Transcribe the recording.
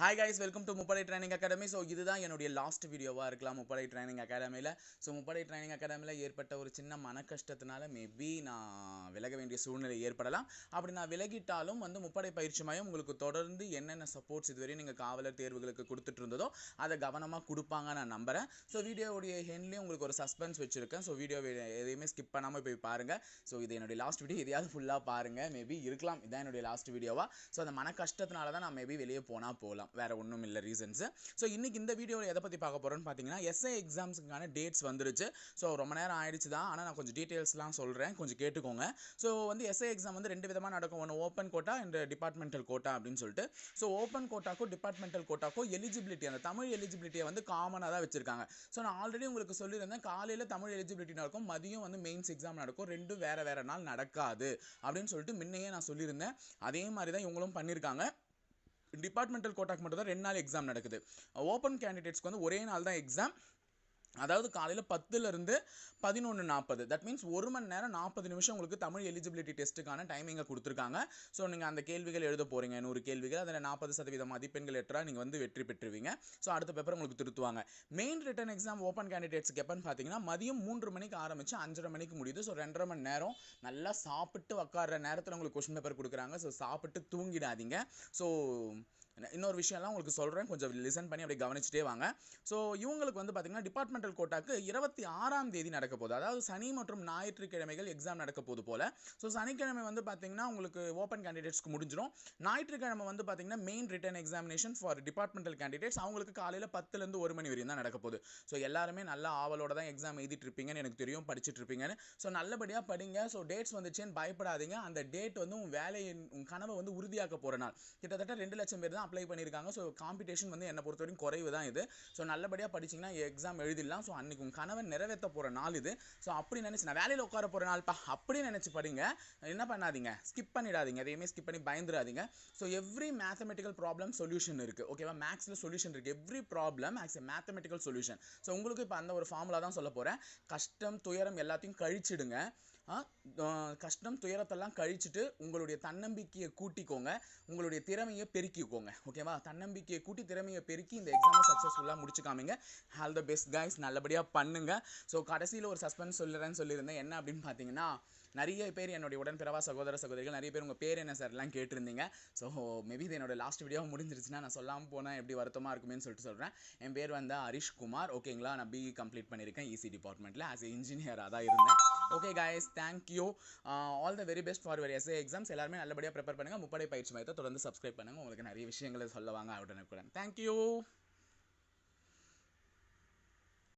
Hi guys welcome to முப்படை training academy so இதுதான் என்னுடைய லாஸ்ட் வீடியோவாக இருக்கலாம் முப்படை ட்ரைனிங் அகாடமியில் ஸோ முப்படை ட்ரைனிங் அகாடமியில் ஏற்பட்ட ஒரு சின்ன மன கஷ்டத்தினால மேபி நான் விலக வேண்டிய சூழ்நிலை ஏற்படலாம். அப்படி நான் விலகிட்டாலும் வந்து முப்படை பயிற்சி மையம் உங்களுக்கு தொடர்ந்து என்னென்ன சப்போர்ட்ஸ் இதுவரையும் நீங்கள் காவலர் தேர்வுகளுக்கு கொடுத்துட்டு இருந்ததோ அதை கவனமாக கொடுப்பாங்க நான் நம்புகிறேன் ஸோ வீடியோவுடைய ஹெண்ட்லேயும் உங்களுக்கு ஒரு சஸ்பென்ஸ் வச்சுருக்கேன். ஸோ வீடியோ எதையுமே ஸ்கிப் பண்ணாமல் போய் பாருங்கள் ஸோ இது என்னுடைய லாஸ்ட் வீடியோ எதையாவது ஃபுல்லாக பாருங்கள் மேபி இருக்கலாம். இதான் என்னுடைய லாஸ்ட் வீடியோவாக ஸோ அந்த மன கஷ்டத்தினால தான் நான் மேபி வெளியே போனால் போகலாம் வேறு ஒன்றும் இல்லை ரீசன்ஸு ஸோ இன்றைக்கி இந்த வீடியோவில் எதை பற்றி பார்க்க போகிறோன்னு பார்த்தீங்கன்னா எஸ்ஐ எக்ஸாம்ஸுக்கான டேட்ஸ் வந்துருச்சு. ஸோ ரொம்ப நேரம் ஆயிடுச்சு தான் ஆனால் நான் கொஞ்சம் டீட்டெயில்ஸ்லாம் சொல்கிறேன் கொஞ்சம் கேட்டுக்கோங்க. ஸோ வந்து எஸ்ஐ எக்ஸாம் வந்து ரெண்டு விதமாக நடக்கும். ஒன்று open quota and departmental quota அப்படின்னு சொல்லிட்டு. ஸோ ஓப்பன் கோட்டாக்கும் டிபார்ட்மெண்டல் கோட்டாக்கும் எலிஜிபிலிட்டி அந்த தமிழ் எலிஜிபிலிட்டியை வந்து காமனாக தான் வச்சுருக்காங்க. ஸோ நான் ஆல்ரெடி உங்களுக்கு சொல்லியிருந்தேன் காலையில் தமிழ் எலிஜிபிலிட்டி நடக்கும் மதியம் வந்து மெயின்ஸ் எக்ஸாம் நடக்கும் ரெண்டும் வேறு வேறு நாள் நடக்காது அப்படின்னு சொல்லிட்டு முன்னையே நான் சொல்லியிருந்தேன். அதே மாதிரி தான் இவங்களும் பண்ணியிருக்காங்க. டிபார்ட்மெண்டல் கோட்டாக்கு மட்டும் தான் ரெண்டு நாள் எக்ஸாம் நடக்குது. ஓப்பன் கேண்டிடேட்ஸ்க்கு வந்து ஒரே நாள் தான் எக்ஸாம் அதாவது காலையில் பத்துலேருந்து பதினொன்று நாற்பது தட் மீன்ஸ் ஒரு மணி நேரம் நாற்பது நிமிஷம் உங்களுக்கு தமிழ் எலிஜிபிலிட்டி டெஸ்ட்டுக்கான டைமிங்கை கொடுத்துருக்காங்க. ஸோ நீங்கள் அந்த கேள்விகள் எழுத போகிறீங்க நூறு கேள்விகள் அதில் நாற்பது சதவீத மதிப்பெண்கள் எட்டா நீங்கள் வந்து வெற்றி பெற்றுவீங்க. ஸோ அடுத்த பேப்பர் உங்களுக்கு திருத்துவாங்க. மெயின் ரிட்டன் எக்ஸாம் ஓப்பன் கேண்டிடேட்ஸ்க்கு எப்போன்னு பார்த்தீங்கன்னா மதியம் மூன்று மணிக்கு ஆரம்பித்து அஞ்சரை மணிக்கு முடியுது. ஸோ ரெண்டரை மணி நேரம் நல்லா சாப்பிட்டு உக்காடுற நேரத்தில் உங்களுக்கு கொஸ்டின் பேப்பர் கொடுக்குறாங்க. ஸோ சாப்பிட்டு தூங்கிடாதீங்க. ஸோ இன்னொரு விஷயம்லாம் உங்களுக்கு சொல்கிறேன் கொஞ்சம் லிசன் பண்ணி அப்படியே கவனிச்சுட்டே வாங்க. ஸோ இவங்களுக்கு வந்து பார்த்தீங்கன்னா டிபார்ட்மெண்டல் கோட்டாக்கு இருபத்தி ஆறாம் தேதி நடக்க போகுது. அதாவது சனி மற்றும் ஞாயிற்றுக்கிழமைகள் எக்ஸாம் நடக்க போகுது போல். ஸோ சனிக்கிழமை வந்து பார்த்தீங்கன்னா உங்களுக்கு ஓப்பன் கேண்டிடேட்ஸ்க்கு முடிஞ்சிடும். ஞாயிற்றுக்கிழமை வந்து பார்த்தீங்கன்னா main written examination for departmental candidates அவங்களுக்கு காலையில் பத்துலேருந்து ஒரு மணி வரையும் தான் நடக்க போகுது. ஸோ எல்லாருமே நல்லா ஆவலோட தான் எக்ஸாம் எழுதிட்டு இருப்பீங்கன்னு எனக்கு தெரியும் படிச்சுட்டு இருப்பீங்கன்னு ஸோ நல்லபடியாக படிங்க. ஸோ டேட்ஸ் வந்துச்சேன்னு பயப்படாதீங்க. அந்த டேட் வந்து உங்கள் வேலையை உங்கள் கனவை வந்து உறுதியாக்க போகிற நாள். கிட்டத்தட்ட ரெண்டு லட்சம் பேர் தான் அப்ளை பண்ணியிருக்காங்க. ஸோ காம்படிஷன் வந்து என்னை பொறுத்த வரைக்கும் குறைவு தான் இது. ஸோ நல்லபடியாக படிச்சிங்கன்னா எக்ஸாம் எழுதிடலாம். ஸோ அன்றைக்கி உங்கள் கனவை நிறைவேற்ற போகிற நாள் இது. ஸோ அப்படி நினச்சி நான் வேலையில் உட்கார போகிற நாள்ப்பா அப்படி நினச்சி படிங்க. என்ன பண்ணாதீங்க. ஸ்கிப் பண்ணிடாதீங்க. எதையுமே ஸ்கிப் பண்ணி பயந்துடாதீங்க. So every mathematical problem solution இருக்குது ஓகேவா மேக்ஸில் சொல்யூஷன் இருக்குது every problem maths mathematical solution so உங்களுக்கு இப்போ அந்த ஒரு ஃபார்முலா தான் சொல்ல போகிறேன் கஷ்டம் துயரம் எல்லாத்தையும் கழிச்சிடுங்க. கஷ்டம் துயரத்தெல்லாம் கழிச்சிட்டு உங்களுடைய தன்னம்பிக்கையை கூட்டிக்கோங்க. உங்களுடைய திறமையை பெருக்கிக்கோங்க. ஓகேவா தன்னம்பிக்கையை கூட்டி திறமையை பெருக்கி இந்த எக்ஸாமை சக்ஸஸ்ஃபுல்லாக முடிச்சுக்காமிங்க ஆல் த பெஸ்ட் கைஸ் நல்லபடியாக பண்ணுங்க. ஸோ கடைசியில் ஒரு சஸ்பென்ஸ் சொல்லுறேன்னு சொல்லியிருந்தேன். என்ன அப்படின்னு பார்த்தீங்கன்னா நிறைய பேர் என்னுடைய உடன்பிறவா சகோதர சகோதரிகள் நிறைய பேர் உங்கள் பேர் என்ன சார்லாம் கேட்டிருந்தீங்க. ஸோ மேபி இது என்னோட லாஸ்ட் வீடியோ முடிஞ்சிருச்சுன்னா நான் சொல்லாமல் போனால் எப்படி வருத்தமாக இருக்குமேன்னு சொல்லிட்டு சொல்கிறேன் என் பேர் வந்து ஹரிஷ்குமார். ஓகேங்களா நான் பிஇ கம்ப்ளீட் பண்ணியிருக்கேன். இசி டிபார்ட்மெண்ட்டில் ஆஸ் எ இன்ஜினியராக தான் இருந்தேன். Okay guys thank you all the very best for very SA exams எல்லாருமே நல்லபடியாக ப்ரிப்பேர் பண்ணுங்கள் முப்படை பயிற்சி மையத்தை தொடர்ந்து சப்ஸ்கிரைப் பண்ணுங்கள் உங்களுக்கு நிறைய விஷயங்களை சொல்லுவாங்க உடனுக்குடன். தேங்க்யூ